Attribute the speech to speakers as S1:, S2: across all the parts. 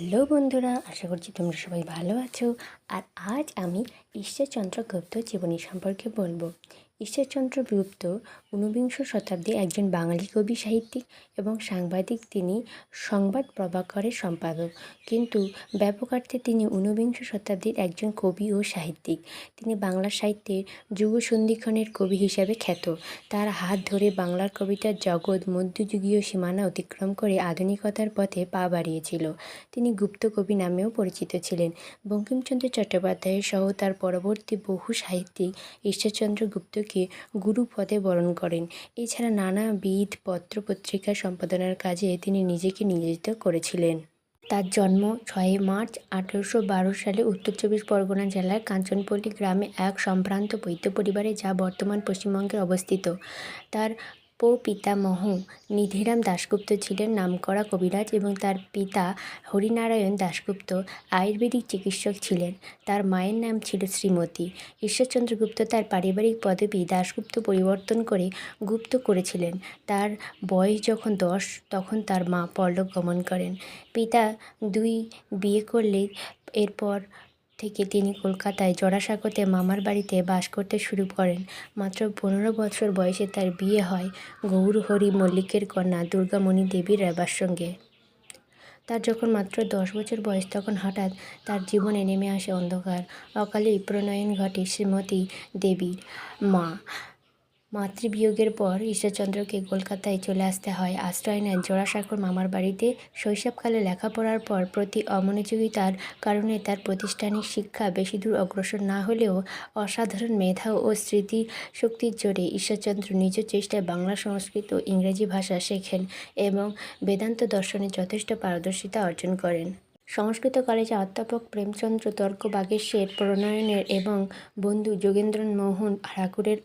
S1: Hello বন্ধুরা, আশা করছি তোমরা সবাই ভালো আছো। আর আজ আমি ঈশ্বরচন্দ্র গুপ্ত জীবনী সম্পর্কে বলব। ঈশ্বরচন্দ্র গুপ্ত ঊনবিংশ শতাব্দীর একজন বাঙালি কবি, সাহিত্যিক এবং সাংবাদিক। তিনি সংবাদ প্রভাকরের সম্পাদক। কিন্তু ব্যাপকার্থে তিনি ঊনবিংশ শতাব্দীর একজন কবি ও সাহিত্যিক। তিনি বাংলা সাহিত্যের যুগ সন্ধিক্ষণের কবি হিসাবে খ্যাত। তার হাত ধরে বাংলার কবিতার জগৎ, মধ্যযুগীয় সীমানা অতিক্রম করে আধুনিকতার পথে পা বাড়িয়েছিল। তিনি গুপ্ত কবি নামেও পরিচিত ছিলেন। বঙ্কিমচন্দ্র চট্টোপাধ্যায়ের সহ তার পরবর্তী বহু সাহিত্যিক ঈশ্বরচন্দ্র গুপ্তকে গুরু পদে বরণ করেন। এছাড়া নানাবিধ পত্রপত্রিকা সম্পাদনার কাজে তিনি নিজেকে নিয়োজিত করেছিলেন। তার জন্ম ছয়ে মার্চ আঠেরোশো বারো সালে উত্তর চব্বিশ পরগনা জেলার কাঞ্চনপল্লী গ্রামে এক সম্ভ্রান্ত বৈদ্য পরিবারে, যা বর্তমান পশ্চিমবঙ্গে অবস্থিত। তার পিতামহ নিধিরাম দাশগুপ্ত ছিলেন, নামকরা কবিরাজ এবং তার পিতা হরিনারায়ণ দাশগুপ্ত আয়ুর্বেদিক চিকিৎসক ছিলেন। তার মায়ের নাম ছিল শ্রীমতী। ঈশ্বরচন্দ্র গুপ্ত তার পারিবারিক পদবী দাশগুপ্ত পরিবর্তন করে গুপ্ত করেছিলেন। তার বয়স যখন দশ, তখন তার মা পরলোক গমন করেন। পিতা দুই বিয়ে করলে এরপর থেকে তিনি কলকাতায় জোড়াসাঁকোতে মামার বাড়িতে বাস করতে শুরু করেন। মাত্র পনেরো বছর বয়সে তার বিয়ে হয় গৌর হরি মল্লিকের কন্যা দুর্গামণি দেবী রেবার সঙ্গে। তার যখন মাত্র দশ বছর বয়স তখন হঠাৎ তার জীবনে নেমে আসে অন্ধকার। অকালেই প্রণয়ন ঘটে শ্রীমতী দেবীর মা। মাতৃবিয়োগের পর ঈশ্বরচন্দ্রকে কলকাতায় চলে আসতে হয়। আশ্রয় নেন জোড়াসাঁকোর মামার বাড়িতে। শৈশবকালে লেখাপড়ার পর প্রতি অমনোযোগিতার কারণে তার প্রাতিষ্ঠানিক শিক্ষা বেশি দূর অগ্রসর না হলেও অসাধারণ মেধা ও স্মৃতি শক্তির জোরে ঈশ্বরচন্দ্র নিজ চেষ্টায় বাংলা সংস্কৃত ও ইংরেজি ভাষা শেখেন এবং বেদান্ত দর্শনে যথেষ্ট পারদর্শিতা অর্জন করেন। সংস্কৃত কলেজে অধ্যাপক প্রেমচন্দ্র তর্ক বাগেশ্বের প্রণয়নের এবং বন্ধু যোগেন্দ্রন মোহন ঠাকুরের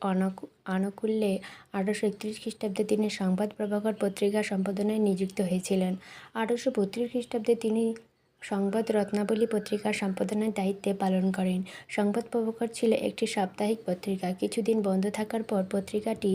S1: আনুকূল্যে আঠারোশো একত্রিশ খ্রিস্টাব্দে তিনি সংবাদ প্রভাকর পত্রিকা সম্পাদনায় নিযুক্ত হয়েছিলেন। আঠারোশো বত্রিশ খ্রিস্টাব্দে তিনি সংবাদ রত্নাবলী পত্রিকার সম্পাদনার দায়িত্বে পালন করেন। সংবাদ প্রভাকর ছিল একটি সাপ্তাহিক পত্রিকা। কিছুদিন বন্ধ থাকার পর পত্রিকাটি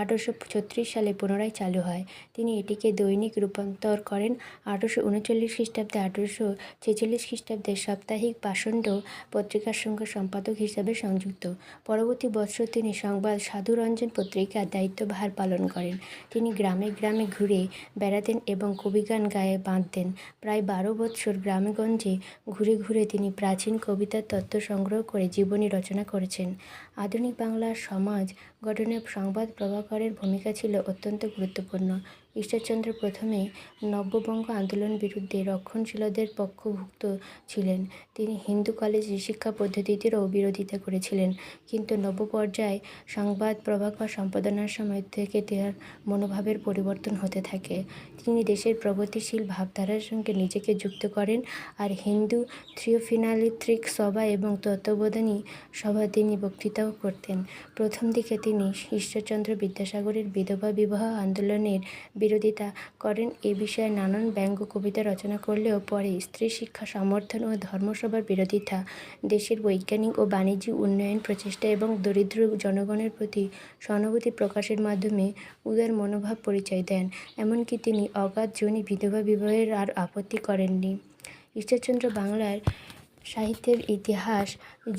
S1: আঠারোশো ছত্রিশ সালে পুনরায় চালু হয়। তিনি এটিকে দৈনিক রূপান্তর করেন আঠারোশো উনচল্লিশ খ্রিস্টাব্দে আঠারোশো ছেচল্লিশ খ্রিস্টাব্দে সাপ্তাহিক পাষণ্ড পত্রিকার সঙ্গে সম্পাদক হিসাবে সংযুক্ত। পরবর্তী বছর তিনি সংবাদ সাধুরঞ্জন পত্রিকার দায়িত্বভার পালন করেন। তিনি গ্রামে গ্রামে ঘুরে বেড়াতেন এবং কবিগান গায়ে বাঁধতেন। প্রায় বারো বৎসর গ্রামেগঞ্জে ঘুরে ঘুরে তিনি প্রাচীন কবিতার তত্ত্ব সংগ্রহ করে জীবনী রচনা করেছেন। আধুনিক বাংলার সমাজ গঠনে সংবাদ প্রভাকরের ভূমিকা ছিল অত্যন্ত গুরুত্বপূর্ণ। ঈশ্বরচন্দ্র প্রথমে নব্যবঙ্গ আন্দোলন বিরুদ্ধে রক্ষণশীলদের পক্ষভুক্ত ছিলেন। তিনি হিন্দু কলেজে শিক্ষা পদ্ধতিটিরও বিরোধিতা করেছিলেন। কিন্তু নব্য পর্যায়ে সংবাদ প্রভাকর সম্পাদনার সময় থেকে তার মনোভাবের পরিবর্তন হতে থাকে। তিনি দেশের প্রগতিশীল ভাবধারার সঙ্গে নিজেকে যুক্ত করেন আর হিন্দু থ্রিওফিনালিত্রিক সভা এবং তত্ত্ববোধনী সভা তিনি বক্তৃতাও করতেন। প্রথম দিকে তিনি ঈশ্বরচন্দ্র বিদ্যাসাগরের বিধবা বিবাহ আন্দোলনের বিরোধিতা করেন। এ বিষয়ে নানান ব্যঙ্গ কবিতা রচনা করলেও পরে স্ত্রী শিক্ষা, সমর্থন ও ধর্মসভার বিরোধিতা, দেশের বৈজ্ঞানিক ও বাণিজ্যিক উন্নয়ন প্রচেষ্টা এবং দরিদ্র জনগণের প্রতি সহানুভূতি প্রকাশের মাধ্যমে উদার মনোভাব পরিচয় দেন। এমনকি তিনি অগাধ জনি বিধবা বিবাহের আর আপত্তি করেননি। ঈশ্বরচন্দ্র বাংলার সাহিত্যের ইতিহাস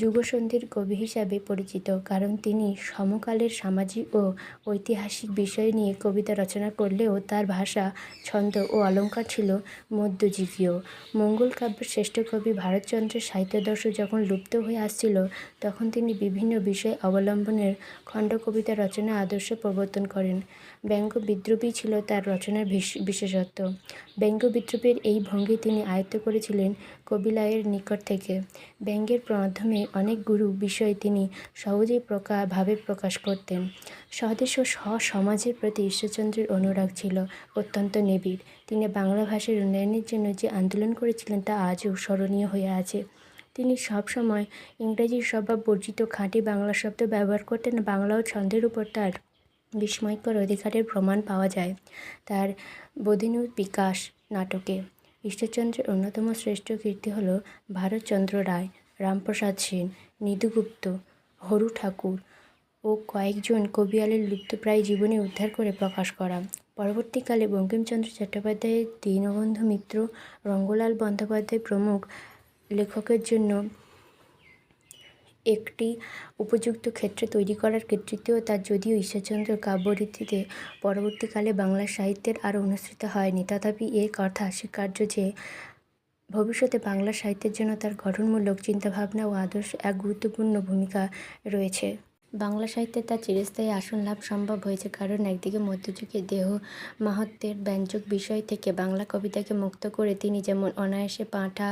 S1: যুগসন্ধির কবি হিসাবে পরিচিত, কারণ তিনি সমকালের সামাজিক ও ঐতিহাসিক বিষয় নিয়ে কবিতা রচনা করলেও তার ভাষা ছন্দ ও অলঙ্কার ছিল মধ্যযুগীয়। মঙ্গল কাব্যের শ্রেষ্ঠ কবি ভারতচন্দ্রের সাহিত্যদর্শ যখন লুপ্ত হয়ে আসছিল, তখন তিনি বিভিন্ন বিষয় অবলম্বনের খণ্ড কবিতা রচনা আদর্শ প্রবর্তন করেন। ব্যঙ্গ বিদ্রোহী ছিল তার রচনার বিশেষত্ব। ব্যঙ্গ বিদ্রোহের এই ভঙ্গি তিনি আয়ত্ত করেছিলেন কবিলায়ের নিকট থেকে। ব্যঙ্গের মাধ্যমে অনেক গুরু বিষয় তিনি সহজেই প্রকা, ভাবে প্রকাশ করতেন। স্বদেশ ও সমাজের প্রতি ঈশ্বরচন্দ্রের অনুরাগ ছিল অত্যন্ত নিবিড়। তিনি বাংলা ভাষার উন্নয়নের জন্য যে আন্দোলন করেছিলেন তা আজও স্মরণীয় হয়ে আছে। তিনি সবসময় ইংরেজি স্বভাব বর্জিত খাঁটি বাংলা শব্দ ব্যবহার করতেন, বাংলা ও ছন্দের উপর তার বিস্ময়কর অধিকারের প্রমাণ পাওয়া যায় তার বোধিনু বিকাশ নাটকে। ঈশ্বরচন্দ্রের অন্যতম শ্রেষ্ঠ কীর্তি হল ভারতচন্দ্র রায়, রামপ্রসাদ সেন নিধুগুপ্ত হরু ঠাকুর ও কয়েকজন কবিয়ালের লুপ্তপ্রায় জীবনী উদ্ধার করে প্রকাশ করা। পরবর্তীকালে বঙ্কিমচন্দ্র চট্টোপাধ্যায়ের দীনবন্ধু মিত্র, রঙ্গলাল বন্দ্যোপাধ্যায় প্রমুখ লেখকের জন্য একটি উপযুক্ত ক্ষেত্র তৈরি করার কৃতিত্বও তার যদিও ঈশ্বরচন্দ্র কাব্যরীতিতে পরবর্তীকালে বাংলা সাহিত্যের আরও অনুসৃত হয়নি। তথাপি এ কথা স্বীকার্য যে, ভবিষ্যতে বাংলা সাহিত্যের জন্য তার গঠনমূলক চিন্তাভাবনা ও আদর্শ এক গুরুত্বপূর্ণ ভূমিকা রয়েছে। বাংলা সাহিত্যে তার চিরস্থায়ী আসন লাভ সম্ভব হয়েছে কারণ একদিকে মধ্যযুগে দেহ মাহাত্ম্যের ব্যঞ্জক বিষয় থেকে বাংলা কবিতাকে মুক্ত করে তিনি যেমন অনায়াসে পাঁঠা,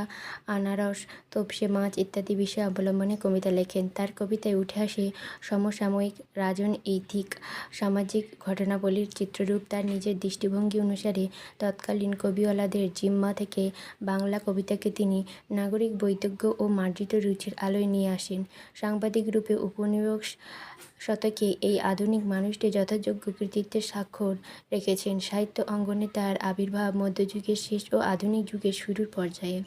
S1: আনারস, তোপসে মাছ ইত্যাদি বিষয় অবলম্বনে কবিতা লেখেন। তার কবিতায় উঠে আসে সমসাময়িক রাজনৈতিক সামাজিক ঘটনাবলীর চিত্ররূপ। তার নিজের দৃষ্টিভঙ্গি অনুসারে তৎকালীন কবিওয়ালাদের জিম্মা থেকে বাংলা কবিতাকে তিনি নাগরিক বৈতজ্ঞ ও মার্জিত রুচির আলোয় নিয়ে আসেন। সাংবাদিক রূপে উপনিবেশ শতকে এই আধুনিক মানুষটি যথাযোগ্য কৃতিত্বের স্বাক্ষর রেখেছেন। সাহিত্য অঙ্গনে তার আবির্ভাব মধ্যযুগের শেষ ও আধুনিক যুগের শুরুর পর্যায়ে।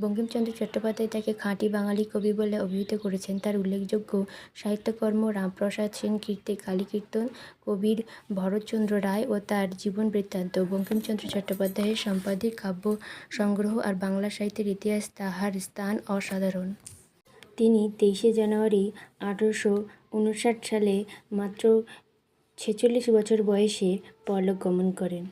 S1: বঙ্কিমচন্দ্র চট্টোপাধ্যায় তাকে খাঁটি বাঙালি কবি বলে অভিহিত করেছেন। তার উল্লেখযোগ্য সাহিত্যকর্ম রামপ্রসাদ সেন, কীর্তি কালীকীর্তন, কবির ভরতচন্দ্র রায় ও তার জীবন বৃত্তান্ত। বঙ্কিমচন্দ্র চট্টোপাধ্যায়ের সম্পাদিত কাব্য সংগ্রহ আর বাংলা সাহিত্যের ইতিহাস তাহার স্থান অসাধারণ। তিনি তেইশে জানুয়ারি আঠারোশো উনষাট সালে মাত্র ছেচল্লিশ বছর বয়সে পরলোক গমন করেন।